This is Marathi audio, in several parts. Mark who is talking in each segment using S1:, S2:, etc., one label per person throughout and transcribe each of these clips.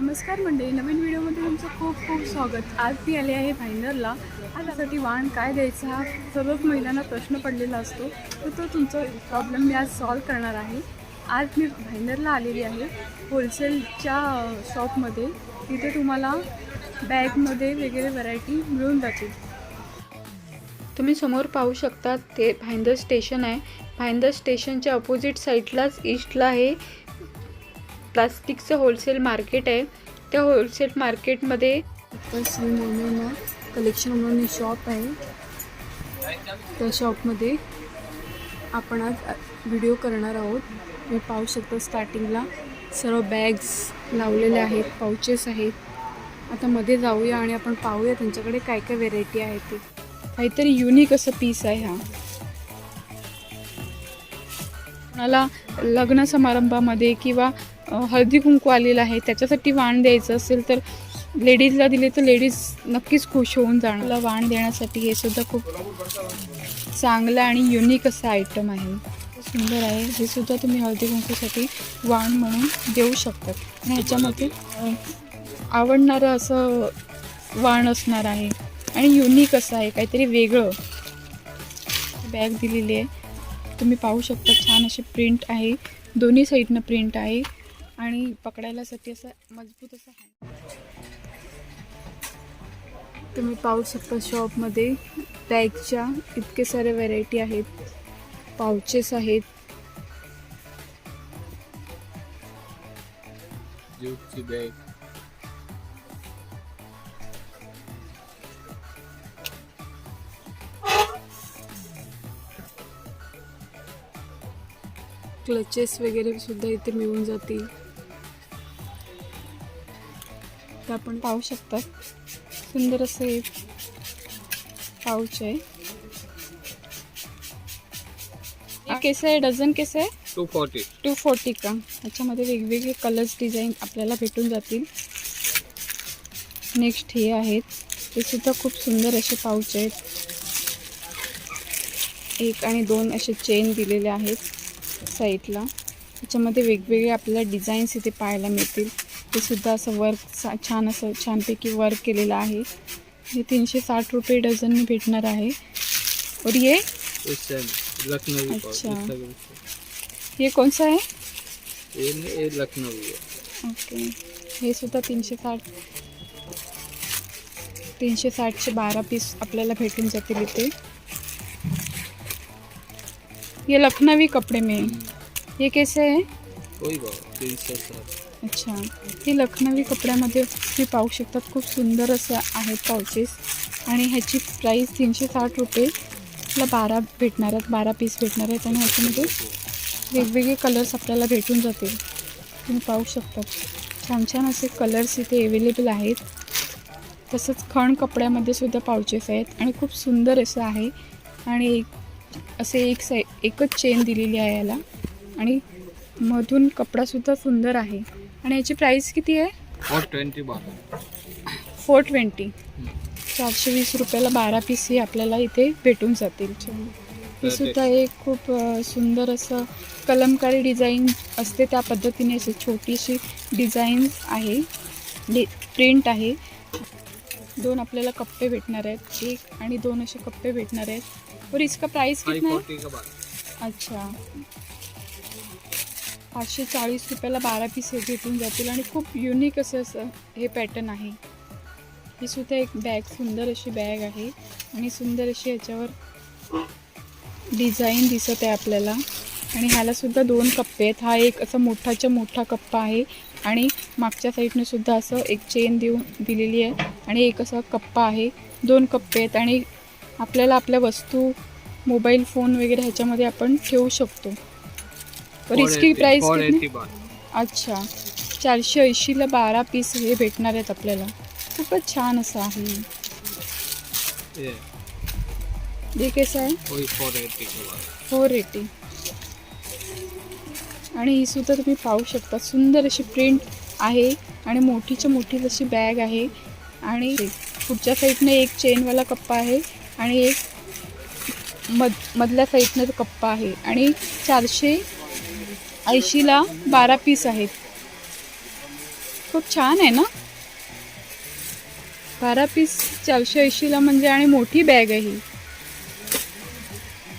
S1: नमस्कार मंडळी नवीन व्हिडिओमध्ये तुमचं खूप खूप स्वागत. आज मी आले आहे भायनरला. आज वाण काय द्यायचा हा सर्वच महिलांना प्रश्न पडलेला असतो. तर तो तुमचा प्रॉब्लेम मी आज सॉल्व करणार आहे. आज मी भायनरला आलेली आहे होलसेलच्या शॉपमध्ये तिथे तुम्हाला बॅगमध्ये वगैरे व्हरायटी मिळून जातील. तुम्ही समोर पाहू शकता ते भाईंदर स्टेशन आहे. भाईंदर स्टेशनच्या अपोजिट साईडलाच ईस्टला हे प्लास्टिकचं होलसेल मार्केट आहे. त्या होलसेल मार्केटमध्ये कलेक्शन म्हणून शॉप आहे. त्या शॉपमध्ये आपण आज व्हिडिओ करणार आहोत. मी पाहू शकतो स्टार्टिंगला सर्व बॅग्स लावलेल्या आहेत पाउचेस आहेत. आता मध्ये जाऊया आणि आपण पाहूया त्यांच्याकडे काय काय व्हेरायटी आहे ते. काहीतरी युनिक असं पीस आहे हा. कोणाला लग्न समारंभामध्ये किंवा हळदी कुंकू आलेलं आहे. त्याच्यासाठी वाण द्यायचं असेल तर लेडीजला दिले तर लेडीज नक्कीच खुश होऊन जाणार. वाण देण्यासाठी हे सुद्धा खूप चांगलं आणि युनिक असं आयटम आहे. सुंदर आहे. हे सुद्धा तुम्ही हळदी कुंकूसाठी वाण म्हणून देऊ शकतात आणि ह्याच्यामध्ये आवडणारं असं वाण असणार आहे. आणि युनिक असं आहे. काहीतरी वेगळं. बॅग दिलेली आहे. तुम्ही पाहू शकता छान अशी प्रिंट आहे. दोन्ही साईडनं प्रिंट आहे. आणि पकडायलासाठी असं मजबूत असं आहे तुम्ही पाहू शकता शॉपमध्ये बॅगच्या इतके सारे व्हरायटी आहेत. पाउचेस आहेत.
S2: बॅग
S1: क्लचेस वगैरे सुद्धा इथे मिळून जातील. ते आपण पाहू शकता सुंदर असं पाऊच आहे. कैसे आहे? डझन कैसे आहे?
S2: टू फॉर्टी
S1: टू फोर्टी का? याच्यामध्ये वेगवेगळे कलर्स डिझाईन आपल्याला भेटून जातील. नेक्स्ट हे आहेत. ते सुद्धा खूप सुंदर असे पाऊच आहेत. एक आणि दोन असे चेन दिलेले आहेत साईडला त्याच्यामध्ये वेगवेगळे आपल्याला डिझाईन्स इथे पाहायला मिळतील. ते सुद्धा असं वर्क छान असं छानपैकी वर्क केलेलं आहे. हे तीनशे साठ रुपये डझननी भेटणार आहे. और ये? अच्छा. ये कौन सा है?
S2: ये ये लखनवी है।
S1: ओके. हे सुद्धा तीनशे साठ तीनशे साठचे बारा पीस आपल्याला भेटून जातील इथे. ये लखनवी कपड़े में. ये कैसे है?
S2: वही भाव तीनशे साठ.
S1: अच्छा. हे लखनवी कपड्यामध्ये तुम्ही पाहू शकतात खूप सुंदर असं आहेत पाऊचेस आणि ह्याची प्राईस तीनशे साठ रुपये. आपला बारा भेटणार आहेत बारा पीस भेटणार आहेत आणि ह्याच्यामध्ये वेगवेगळे कलर्स आपल्याला भेटून जातील. तुम्ही पाहू शकतात. छान छान असे कलर्स इथे अवेलेबल आहेत. तसंच खण कपड्यामध्ये सुद्धा पाउचेस आहेत आणि खूप सुंदर असं आहे. आणि एक असे एक साई एकच चेन दिलेली आहे याला. आणि मधून कपडासुद्धा सुंदर आहे. आणि याची प्राईस किती आहे?
S2: और ट्वेंटी
S1: फोर ट्वेंटी चारशे वीस रुपयाला बारा पीस हे आपल्याला इथे भेटून जातील. हे सुद्धा एक खूप अ, सुंदर असं कलमकारी डिझाईन असते त्या पद्धतीने. असे छोटीशी डिझाईन आहे. डि प्रिंट आहे. दोन आपल्याला कप्पे भेटणार आहेत. एक आणि दोन असे कप्पे भेटणार आहेत. और इसका प्राइस
S2: फाइव
S1: कितना है
S2: फोर्टी का बारह
S1: अच्छा. पाचशे चाळीस रुपयाला बारा पीस हे भेटून जातील आणि खूप युनिक असं असं हे पॅटर्न आहे. ही सुद्धा एक बॅग सुंदर अशी बॅग आहे आणि सुंदर अशी याच्यावर डिझाईन दिसत आहे आपल्याला. आणि ह्याला सुद्धा दोन कप्पे आहेत. हा एक असा मोठाच्या मोठा कप्पा आहे आणि मागच्या साईडने सुद्धा असं एक चेन देऊन दिलेली आहे आणि एक असा कप्पा आहे. दोन कप्पे आहेत आणि आपल्याला आपल्या वस्तू मोबाईल फोन वगैरे ह्याच्यामध्ये आपण ठेवू शकतो. और इसकी प्राइस कितनी? अच्छा. चारशे ऐंशीला बारा पीस हे भेटणार आहेत आपल्याला. खूपच छान असं आहे. हे कसं आहे?
S2: फोर एटी
S1: आणि ही सुद्धा तुम्ही पाहू शकता. सुंदर अशी प्रिंट आहे आणि मोठीच्या मोठी अशी बॅग आहे. आणि पुढच्या साईडने एक चेनवाला कप्पा आहे आणि एक मध मधल्या साईडनं तो कप्पा आहे. आणि चारशे ऐंशीला बारा पीस आहेत. खूप छान आहे ना? बारा पीस चारशे ऐंशीला म्हणजे आणि मोठी बॅग आहे ही.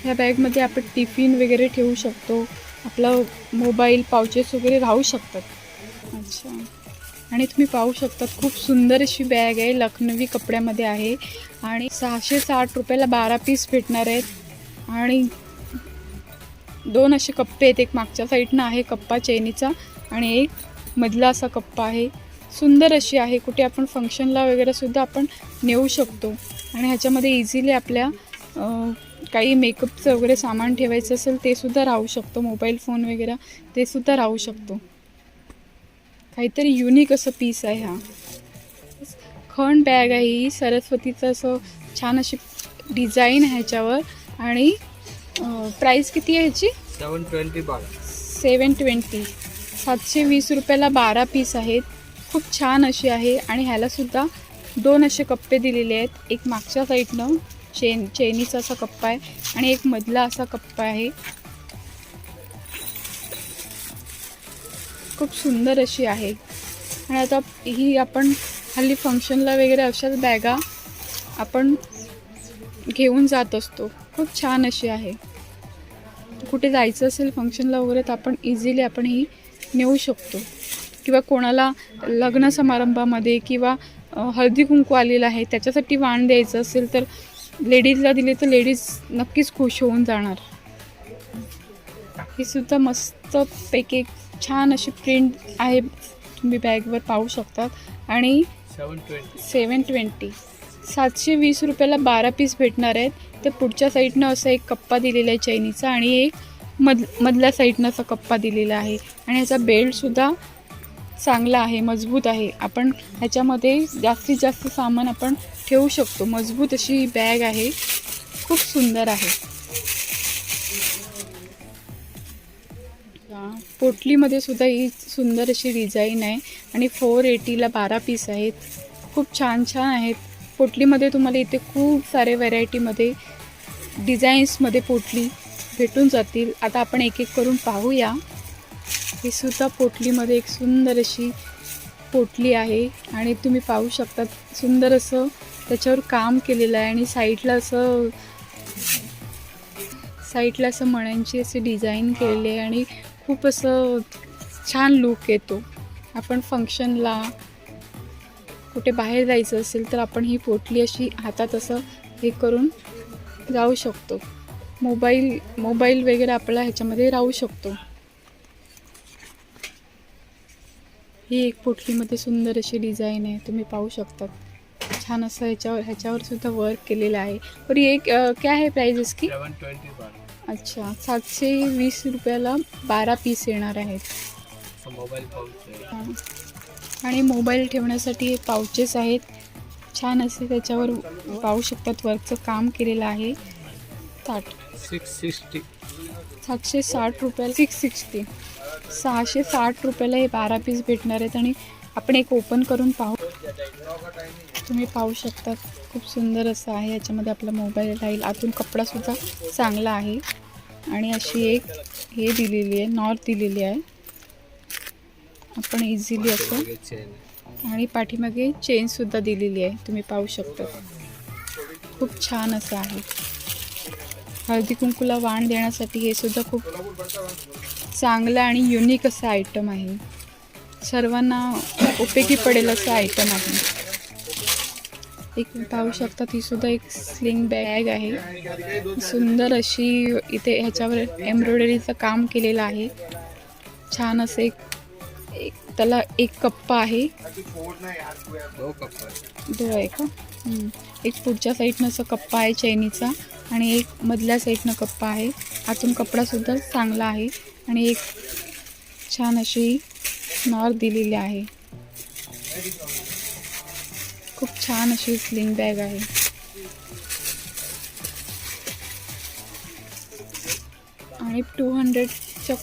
S1: ह्या बॅगमध्ये आपण टिफिन वगैरे ठेवू शकतो. आपला मोबाईल पावचेस वगैरे राहू शकतात. अच्छा. आणि तुम्ही पाहू शकतात खूप सुंदर अशी बॅग आहे. लखनवी कपड्यामध्ये आहे. आणि सहाशे साठ रुपयाला बारा पीस भेटणार आहेत. आणि दोन असे कप्पे आहेत. एक मागच्या साईडनं आहे कप्पा चैनीचा आणि एक मधला असा कप्पा आहे. सुंदर अशी आहे. कुठे आपण फंक्शनला वगैरे सुद्धा आपण नेऊ शकतो. आणि ह्याच्यामध्ये इझिली आपल्या काही मेकअपचं वगैरे सामान ठेवायचं असेल ते सुद्धा राहू शकतो. मोबाईल फोन वगैरे ते सुद्धा राहू शकतो. काहीतरी युनिक असं पीस आहे हा. खण बॅग आहे. ही सरस्वतीचं असं छान अशी डिझाईन आहे ह्याच्यावर. आणि प्राईस किती आहे ह्याची
S2: सेवन ट्वेंटी बारा.
S1: Seven twenty. सातशे वीस रुपयाला बारा पीस आहेत. खूप छान अशी आहे आणि ह्याला सुद्धा दोन असे कप्पे दिलेले आहेत. एक मागच्या साईडनं चेन चेनीचा असा कप्पा आहे आणि एक मधला असा कप्पा आहे. खूप सुंदर अशी आहे. आणि आता ही आपण हल्ली फंक्शनला वगैरे अशाच बॅगा आपण घेऊन जात असतो. खूप छान अशी आहे. कुठे जायचं असेल फंक्शनला वगैरे तर आपण इझिली आपण ही नेऊ शकतो. किंवा कोणाला लग्न समारंभामध्ये किंवा हळदी कुंकू आलेलं आहे त्याच्यासाठी वाण द्यायचं असेल तर लेडीजला दिले तर लेडीज नक्कीच खुश होऊन जाणार. ही सुद्धा मस्तपैकी एक छान अशी प्रिंट आहे. तुम्ही बॅगवर पाहू शकतात. आणि
S2: सेवन ट्वेंटी
S1: सेवन ट्वेंटी सातशे वीस रुपयाला बारा पीस भेटणार आहेत. तर पुढच्या साईडनं असा एक कप्पा दिलेला आहे चैनीचा आणि एक मध मधल्या साईडनं असा कप्पा दिलेला आहे. आणि ह्याचा बेल्टसुद्धा चांगला आहे मजबूत आहे. आपण ह्याच्यामध्ये जास्तीत जास्त सामान आपण ठेवू शकतो. मजबूत अशी ही बॅग आहे. खूप सुंदर आहे. पोटलीमध्ये सुद्धा ही सुंदर अशी डिझाईन आहे. आणि फोर एटीला बारा पीस आहेत. खूप छान छान आहेत. पोटलीमध्ये तुम्हाला इथे खूप सारे व्हरायटीमध्ये डिझाईन्समध्ये पोटली भेटून जातील. आता आपण एक एक करून पाहूया. ही सुद्धा पोटलीमध्ये एक सुंदर अशी पोटली आहे आणि तुम्ही पाहू शकता सुंदर असं त्याच्यावर काम केलेलं आहे आणि साईडला असं साईडला असं मण्यांची अशी डिझाईन केलेली आहे आणि खूप असं छान लुक येतो. आपण फंक्शनला कुठे बाहेर जायचं असेल तर आपण ही पोटली अशी हातात असं हे करून जाऊ शकतो. मोबाईल मोबाईल वगैरे आपला ह्याच्यामध्ये राहू शकतो. ही एक पोटलीमध्ये सुंदर अशी डिझाईन आहे तुम्ही पाहू शकतात छान असं ह्याच्यावर ह्याच्यावर सुद्धा वर्क केलेलं आहे. ये एक, क्या है प्राइस इसकी अच्छा सातशे वीस रुपयाला बारा पीस येणार आहेत.
S2: मोबाईल आहे.
S1: आणि मोबाईल ठेवण्यासाठी हे पाउचेस आहेत. छान असे त्याच्यावर पाहू शकतात वर्कचं काम केलेलं आहे. ताट
S2: सिक्स सिक्स्टी.
S1: सातशे साठ रुपयाला सिक्स सिक्स्टी. सहाशे साठ रुपयाला हे बारा पीस भेटणार आहेत आणि आपण एक ओपन करून पाहू. तुम्ही पाहू शकता. खूप सुंदर असं आहे. याच्यामध्ये आपला मोबाईल राहील. आतून कपडासुद्धा चांगला आहे. आणि अशी एक हे दिलेली आहे. नॉर्थ दिलेली आहे. आपण इझिली असं आणि पाठीमागे चेनसुद्धा दिलेली आहे. तुम्ही पाहू शकता. खूप छान असं आहे. हळदी कुंकूला वाण देण्यासाठी हे सुद्धा खूप चांगलं आणि युनिक असं आयटम आहे. सर्वांना उपयोगी पडेल असं आयटम आहे. एक पाहू शकता ही सुद्धा एक स्लिंग बॅग आहे. सुंदर अशी इथे ह्याच्यावर एम्ब्रॉयडरीचं काम केलेलं आहे. छान असं एक त्याला एक कप्पा आहे.
S2: दो आहे
S1: का? एक पुढच्या साईडनं असं कप्पा आहे चैनीचा आणि एक मधल्या साईडनं कप्पा आहे. आतून कपडासुद्धा चांगला आहे आणि एक छान अशी नॉर दिलेली आहे. खूप छान अशी स्लिंग बॅग आहे. आणि टू हंड्रेडच्या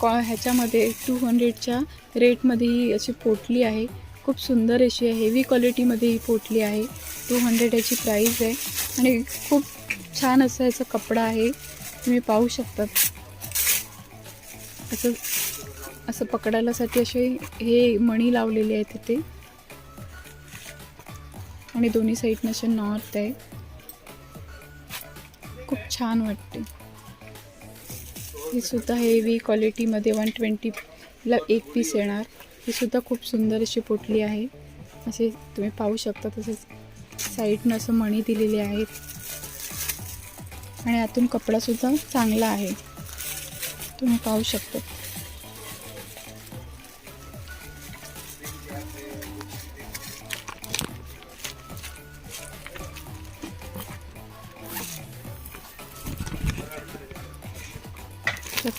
S1: कॉ ह्याच्यामध्ये टू हंड्रेडच्या रेटमध्ये ही अशी पोटली आहे. खूप सुंदर अशी आहे. हेवी क्वालिटीमध्ये ही पोटली आहे. टू हंड्रेड याची प्राईस आहे. आणि खूप छान असं याचा कपडा आहे. तुम्ही पाहू शकतात असं असं पकडायलासाठी असे हे मणी लावलेले आहेत तिथे आणि दोन्ही साईडनं असे नॉर्थ आहे. खूप छान वाटते. हे सुद्धा हेवी क्वालिटीमध्ये वन ट्वेंटी ला एक पीस येणार. ही सुद्धा खूप सुंदर अशी पोटली आहे. असे तुम्ही पाहू शकता तसेच साईडनं असं मणी दिलेले आहेत आणि आतून कपडासुद्धा चांगला आहे. तुम्ही पाहू शकता.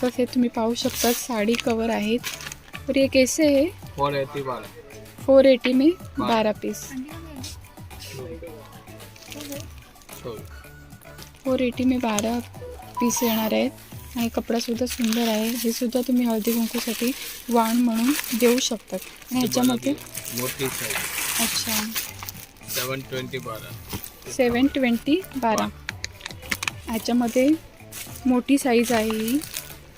S1: तसंच हे तुम्ही पाहू शकता साडी कवर आहेत. तर ये कैसे है
S2: फोर एटी बारह
S1: फोर एटी में बारह पीस फोर एटी में बारा पीस येणार आहेत. आणि कपडासुद्धा सुंदर आहे. हे सुद्धा तुम्ही हळदी कुंकूसाठी वाण म्हणून देऊ शकतात. आणि ह्याच्यामध्ये
S2: मोठी
S1: अच्छा.
S2: सेवन ट्वेंटी बारह
S1: सेवन ट्वेंटी बारा. ह्याच्यामध्ये मोठी साईज आहे ही.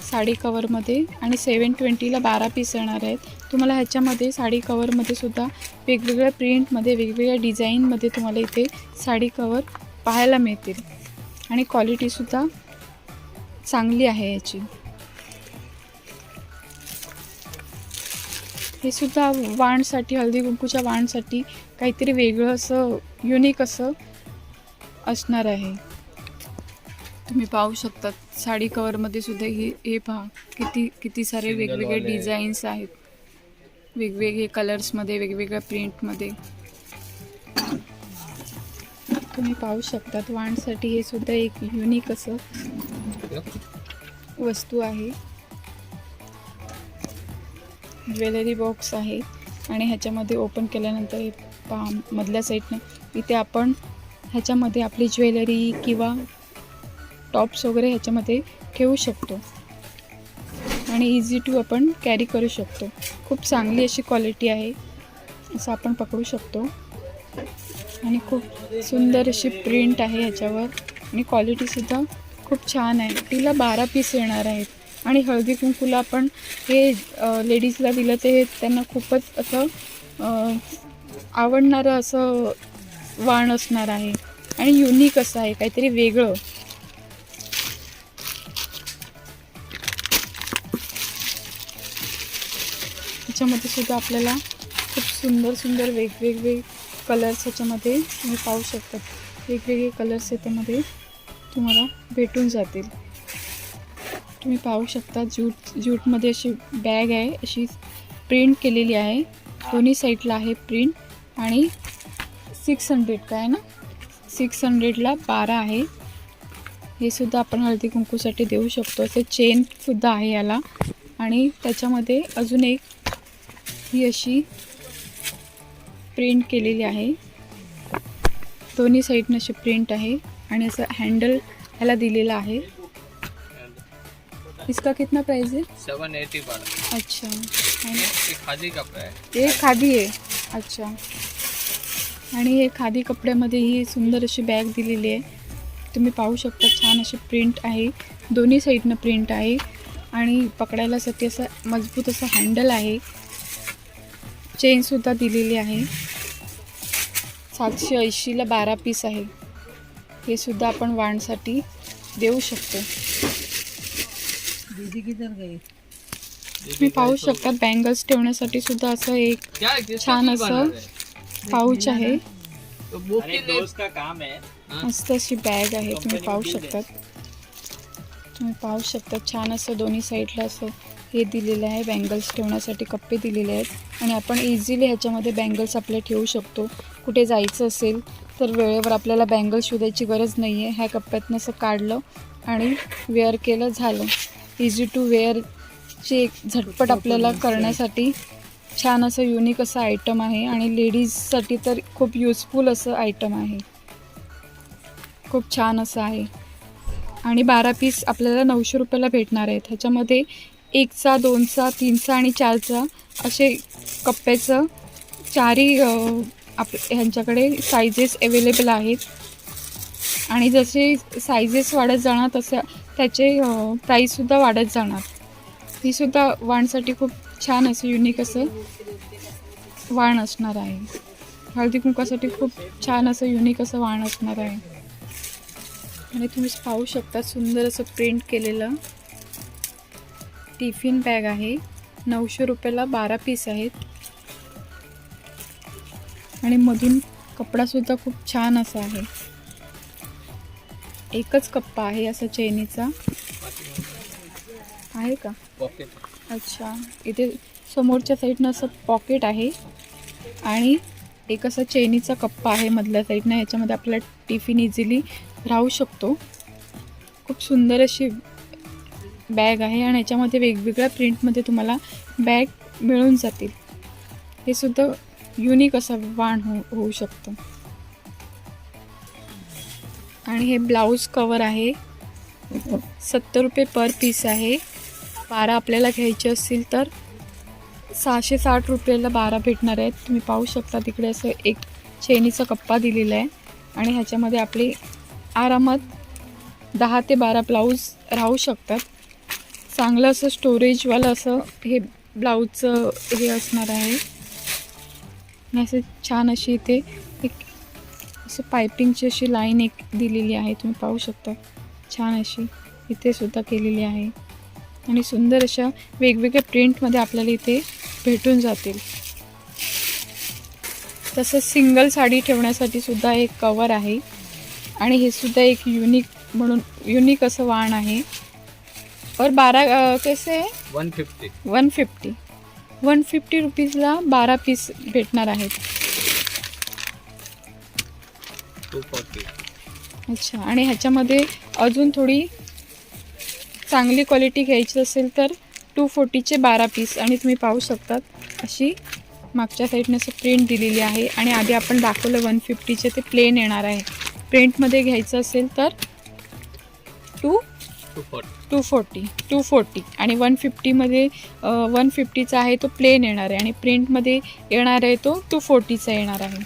S1: साडी कवरमध्ये आणि सेवन ट्वेंटीला बारा पीस येणार आहेत. तुम्हाला ह्याच्यामध्ये साडी कवरमध्ये सुद्धा वेगवेगळ्या प्रिंटमध्ये वेगवेगळ्या डिझाईनमध्ये तुम्हाला इथे साडी कवर पाहायला मिळतील. आणि क्वालिटीसुद्धा चांगली आहे याची. हे सुद्धा वाणसाठी हळदी कुंकूच्या वाणसाठी काहीतरी वेगळं असं युनिक असं असणार आहे. तुम्ही पाहू शकता साडी कवरमध्ये सुद्धा हे हे पहा. किती किती सारे वेगवेगळे. डिझाईन्स आहेत. वेगवेगळे कलर्समध्ये वेगवेगळ्या प्रिंटमध्ये तुम्ही पाहू शकतात. वाणसाठी हे सुद्धा एक युनिक असं वस्तू आहे. ज्वेलरी बॉक्स आहे. आणि ह्याच्यामध्ये ओपन केल्यानंतर हे पहा मधल्या साईडनं इथे आपण ह्याच्यामध्ये आपली ज्वेलरी किंवा टॉप्स वगैरे ह्याच्यामध्ये ठेवू शकतो. आणि इझी टू आपण कॅरी करू शकतो. खूप चांगली अशी क्वालिटी आहे. असं आपण पकडू शकतो. आणि खूप सुंदर अशी प्रिंट आहे ह्याच्यावर. आणि क्वालिटीसुद्धा खूप छान आहे. तिला बारा पीस येणार आहेत. आणि हळदी कुंकूला आपण हे लेडीजला दिलं ते त्यांना खूपच असं आवडणारं असं वाण असणार आहे. आणि युनिक असं आहे. काहीतरी वेगळं. ह्याच्यामध्ये सुद्धा आपल्याला खूप सुंदर सुंदर वेगवेगळे कलर्स ह्याच्यामध्ये तुम्ही पाहू शकतात वेगवेगळे कलर्स याच्यामध्ये तुम्हाला भेटून जातील. तुम्ही पाहू शकता ज्यूट ज्यूटमध्ये अशी बॅग आहे अशी प्रिंट केलेली आहे. दोन्ही साईडला आहे प्रिंट आणि सिक्स हंड्रेड आहे ना? सिक्स हंड्रेडला बारा आहे. हे सुद्धा आपण हळदी कुंकूसाठी देऊ शकतो. असे चेनसुद्धा आहे याला. आणि त्याच्यामध्ये अजून एक ही अशी प्रिंट केलेली आहे. दोन्ही साईडनं अशी प्रिंट आहे आणि असं हँडल ह्याला दिलेलं आहे. इसका कितना प्राइस है
S2: सेवन एटी बारह
S1: अच्छा. आणि
S2: ये खादी कपड़ा है
S1: हे खादी आहे. अच्छा. आणि हे खादी कपड्यामध्ये ही सुंदर अशी बॅग दिलेली आहे. तुम्ही पाहू शकता छान अशी प्रिंट आहे. दोन्ही साईडनं प्रिंट आहे. आणि पकडायलासाठी असं मजबूत असं हँडल आहे. चेनसुद्धा दिलेली आहे. सातशे ऐंशीला बारा पीस आहे. हे सुद्धा आपण वाणसाठी देऊ शकतो. तुम्ही पाहू शकता बँगल्स ठेवण्यासाठी सुद्धा असं एक छान असं? पाऊच आहे. मस्त अशी बॅग आहे तुम्ही पाहू शकतात. तुम्ही पाहू शकता छान असं दोन्ही साईडला असं हे दिलेलं आहे. बँगल्स ठेवण्यासाठी कप्पे दिलेले आहेत. आणि आपण इझिली ह्याच्यामध्ये बँगल्स आपले ठेवू शकतो. कुठे जायचं असेल तर वेळेवर आपल्याला बँगल शोधायची गरज नाही आहे ह्या कप्प्यातनं असं काढलं आणि वेअर केलं झालं. इझी टू वेअरची एक झटपट आपल्याला करण्यासाठी छान असं युनिक असं आयटम आहे. आणि लेडीजसाठी तर खूप युजफुल असं आयटम आहे. खूप छान असं आहे. आणि बारा पीस आपल्याला नऊशे रुपयाला भेटणार आहेत. ह्याच्यामध्ये एकचा दोनचा तीनचा आणि चारचा असे कप्प्याचं चारही आप ह्यांच्याकडे सायझेस अवेलेबल आहेत. आणि जसे सायझेस वाढत जाणार तसं त्याचे प्राईससुद्धा वाढत जाणार. ही सुद्धा वाणसाठी खूप छान असं युनिक असं वाण असणार आहे. हळदी कुंकासाठी खूप छान असं युनिक असं वाण असणार आहे. आणि तुम्ही पाहू शकता सुंदर असं प्रिंट केलेलं. टिफिन बॅग आहे. नऊशे रुपयाला बारा पीस आहेत. आणि मधून कपडासुद्धा खूप छान असा आहे. एकच कप्पा आहे असा चेनीचा. आहे का? अच्छा. इथे समोरच्या साईडनं असं पॉकेट आहे. आणि एक असा चेनीचा कप्पा आहे मधल्या साईडनं. ह्याच्यामध्ये आपला टिफिन इझिली राहू शकतो. खूप सुंदर अशी बॅग आहे आणि याच्यामध्ये वेगवेगळ्या प्रिंटमध्ये तुम्हाला बॅग मिळून जातील. हे सुद्धा युनिक असं वाण हो होऊ शकतं. आणि हे ब्लाऊज कवर आहे. सत्तर रुपये पर पीस आहे. बारा आपल्याला घ्यायचे असतील तर सहाशे साठ रुपयाला बारा भेटणार आहेत. तुम्ही पाहू शकता तिकडे असं एक चेनीचा कप्पा दिलेला आहे. आणि ह्याच्यामध्ये आपले आरामात दहा ते बारा ब्लाऊज राहू शकतात. चांगलं असं स्टोरेजवालं असं हे ब्लाऊजचं हे असणार आहे. आणि असं छान अशी इथे एक असं पायपिंगची अशी लाईन एक दिलेली आहे. तुम्ही पाहू शकता. छान अशी इथे सुद्धा केलेली आहे. आणि सुंदर अशा वेगवेगळ्या प्रिंटमध्ये आपल्याला इथे भेटून जातील. तसंच सिंगल साडी ठेवण्यासाठी सुद्धा एक कवर आहे. आणि हे सुद्धा एक युनिक म्हणून युनिक असं वाण आहे. और बारा अं, कैसे आहे
S2: one fifty.
S1: One fifty. One fifty रुपीजला बारा पीस भेटणार आहेत.
S2: Two forty.
S1: अच्छा आणि ह्याच्यामध्ये अजून थोडी चांगली क्वालिटी घ्यायची असेल तर टू फोर्टीचे बारा पीस. आणि तुम्ही पाहू शकतात अशी मागच्या साईडने असं प्रिंट दिलेली आहे. आणि आधी आपण दाखवलं वन फिफ्टीचे ते प्लेन येणार आहे. प्रिंटमध्ये घ्यायचं असेल तर two
S2: two forty
S1: two forty आणि वन फिफ्टीमध्ये वन फिफ्टीचा आहे तो प्लेन येणार आहे. आणि प्रिंटमध्ये येणार आहे तो टू फोर्टीचा येणार आहे.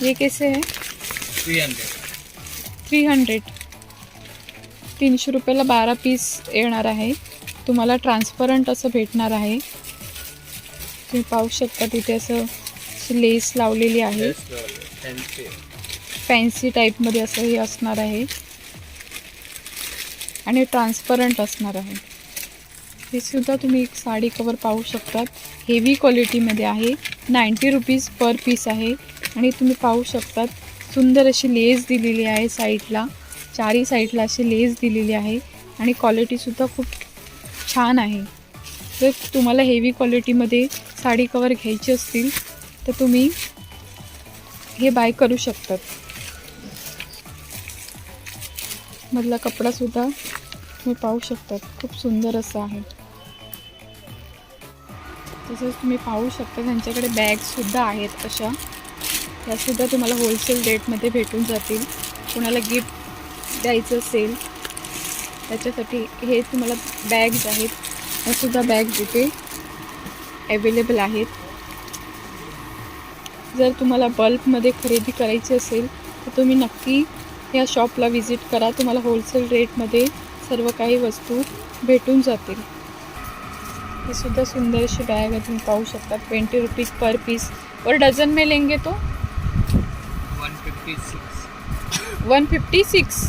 S1: हे कैसे आहे?
S2: थ्री हंड्रेड
S1: थ्री हंड्रेड तीनशे रुपयाला बारा पीस येणार आहे. तुम्हाला ट्रान्सपरंट असं भेटणार आहे. तुम्ही पाहू शकता तिथे असं लेस लावलेली आहे.
S2: फॅन्सी
S1: टाईपमध्ये असं हे असणार आहे. आणि ट्रान्सपरंट असणार आहे. हे सुद्धा तुम्ही एक साडी कवर पाहू शकतात. हेवी क्वालिटीमध्ये आहे. नाईंटी रुपीज पर पीस आहे. आणि तुम्ही पाहू शकतात सुंदर अशी लेस दिलेली आहे साईडला चारी साईडला अशी लेस दिलेली आहे. आणि क्वालिटीसुद्धा खूप छान आहे. जर तुम्हाला हेवी क्वालिटीमध्ये साडी कवर घ्यायची असतील तर तुम्ही हे बाय करू शकतात. मधला कपडासुद्धा तुम्ही पाहू शकतात. खूप सुंदर असं आहे. तसंच तुम्ही पाहू शकता त्यांच्याकडे बॅगसुद्धा आहेत अशा. त्यासुद्धा तुम्हाला होलसेल रेटमध्ये भेटून जातील. कोणाला गिफ्ट द्यायचं असेल त्याच्यासाठी हे तुम्हाला बॅग्स आहेत. त्यासुद्धा बॅग इथे अवेलेबल आहेत. जर तुम्हाला बल्कमध्ये खरेदी करायची असेल तर तुम्ही नक्की या शॉपला व्हिजिट करा. तुम्हाला होलसेल रेटमध्ये सर्व काही वस्तू भेटून जातील. ही सुद्धा सुंदर अशी बॅग आहे. तुम्ही पाहू शकता. ट्वेंटी रुपीज पर पीस और डझन में लेंगे तो?
S2: One fifty six
S1: one fifty six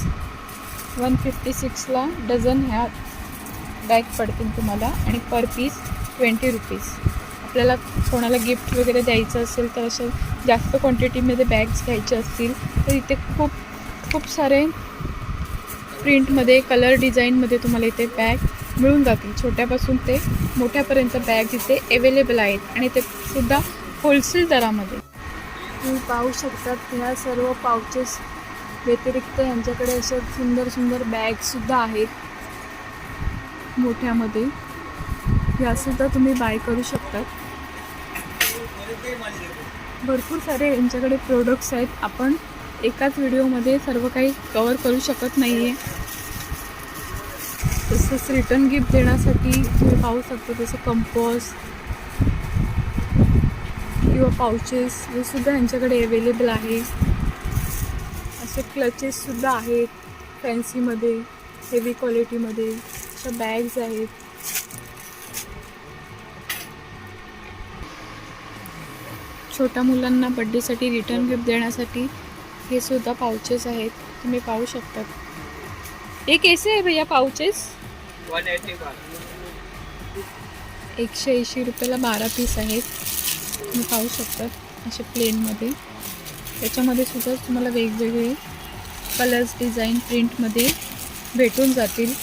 S1: one fifty सिक्सला dozen ह्या बॅग पडतील तुम्हाला. आणि पर पीस ट्वेंटी रुपीज आपल्याला कोणाला गिफ्ट वगैरे द्यायचं असेल तर असं जास्त क्वांटिटीमध्ये बॅग्स घ्यायचे असतील तर इथे खूप खूप सारे प्रिंटमध्ये कलर डिझाईनमध्ये तुम्हाला इथे बॅग मिळून जातील. छोट्यापासून ते मोठ्यापर्यंत बॅग इथे अवेलेबल आहेत. आणि ते सुद्धा होलसेल दरामध्ये. तुम्ही पाहू शकतात ह्या सर्व पाउचेस व्यतिरिक्त यांच्याकडे अशा सुंदर सुंदर बॅगसुद्धा आहेत. मोठ्यामध्ये. यासुद्धा तुम्ही बाय करू शकतात भरपूर सारे यांच्याकडे प्रोडक्ट्स आहेत. आपण एकाच व्हिडिओमध्ये सर्व काही कवर करू शकत नाही आहे तसंच रिटर्न गिफ्ट देण्यासाठी तुम्ही पाहू शकता जसं कंपोस्ट किंवा पाउचेस हे सुद्धा यांच्याकडे अवेलेबल आहे. असे क्लचेससुद्धा आहेत फॅन्सीमध्ये हेवी क्वालिटीमध्ये अशा बॅग्स आहेत. छोट्या मुलांना बड्डेसाठी रिटर्न गिफ्ट देण्यासाठी हे सुद्धा पाउचेस आहेत. तुम्ही पाहू शकतात एक कैसे आहे भैया पाउचेस
S2: वन एटी
S1: एकशे ऐंशी रुपयाला बारा पीस आहेत. तुम्ही पाहू शकतात असे प्लेनमध्ये त्याच्यामध्ये सुद्धा तुम्हाला वेगवेगळे कलर्स डिझाईन प्रिंटमध्ये भेटून जातील.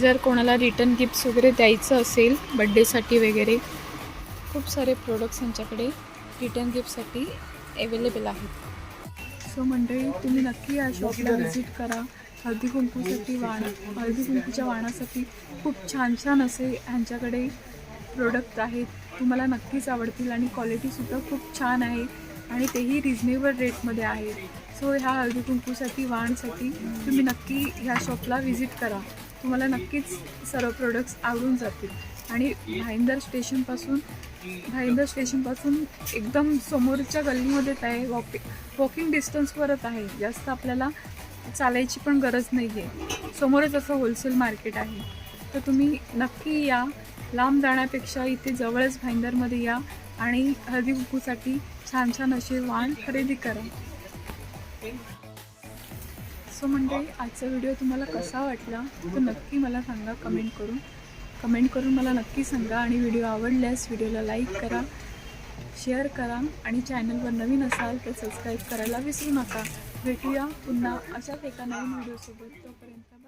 S1: जर कोणाला रिटर्न गिफ्ट्स वगैरे द्यायचं असेल बड्डेसाठी वगैरे खूप सारे प्रोडक्ट्स यांच्याकडे रिटर्न गिफ्टसाठी अवेलेबल आहेत. सो मंडळी तुम्ही नक्की या शॉपला व्हिजिट करा. हळदी कुंकूसाठी वाण हळदी कुंकूच्या वाणासाठी खूप छान छान असे ह्यांच्याकडे प्रोडक्ट आहेत. तुम्हाला नक्कीच आवडतील आणि क्वालिटीसुद्धा खूप छान आहे आणि तेही रिजनेबल रेटमध्ये आहेत. सो ह्या हळदी कुंकूसाठी वाणसाठी तुम्ही नक्की ह्या शॉपला व्हिजिट करा. तुम्हाला नक्कीच सर्व प्रोडक्ट्स आवडून जातील. आणि भाईंदर स्टेशनपासून भाईंदर स्टेशनपासून एकदम समोरच्या गल्लीमध्येच आहे. वॉकिंग वॉकिंग डिस्टन्सवरच आहे. जास्त आपल्याला चालायची पण गरज नाही आहे समोरच असं होलसेल मार्केट आहे. तर तुम्ही नक्की या. लांब जाण्यापेक्षा इथे जवळच भाईंदरमध्ये या आणि हळदी कुंकूसाठी छान छान असे वाण खरेदी करा. सो म्हणजे आजचा व्हिडिओ तुम्हाला कसा वाटला? तर नक्की मला सांगा कमेंट करून. कमेंट करून मला नक्की सांगा आणि व्हिडिओ आवडल्यास व्हिडिओला लाईक करा शेअर करा आणि चॅनलवर नवीन असाल तर सबस्क्राईब करायला विसरू नका. भेटूया पुन्हा अशाच एका नवीन व्हिडिओसोबत. तोपर्यंत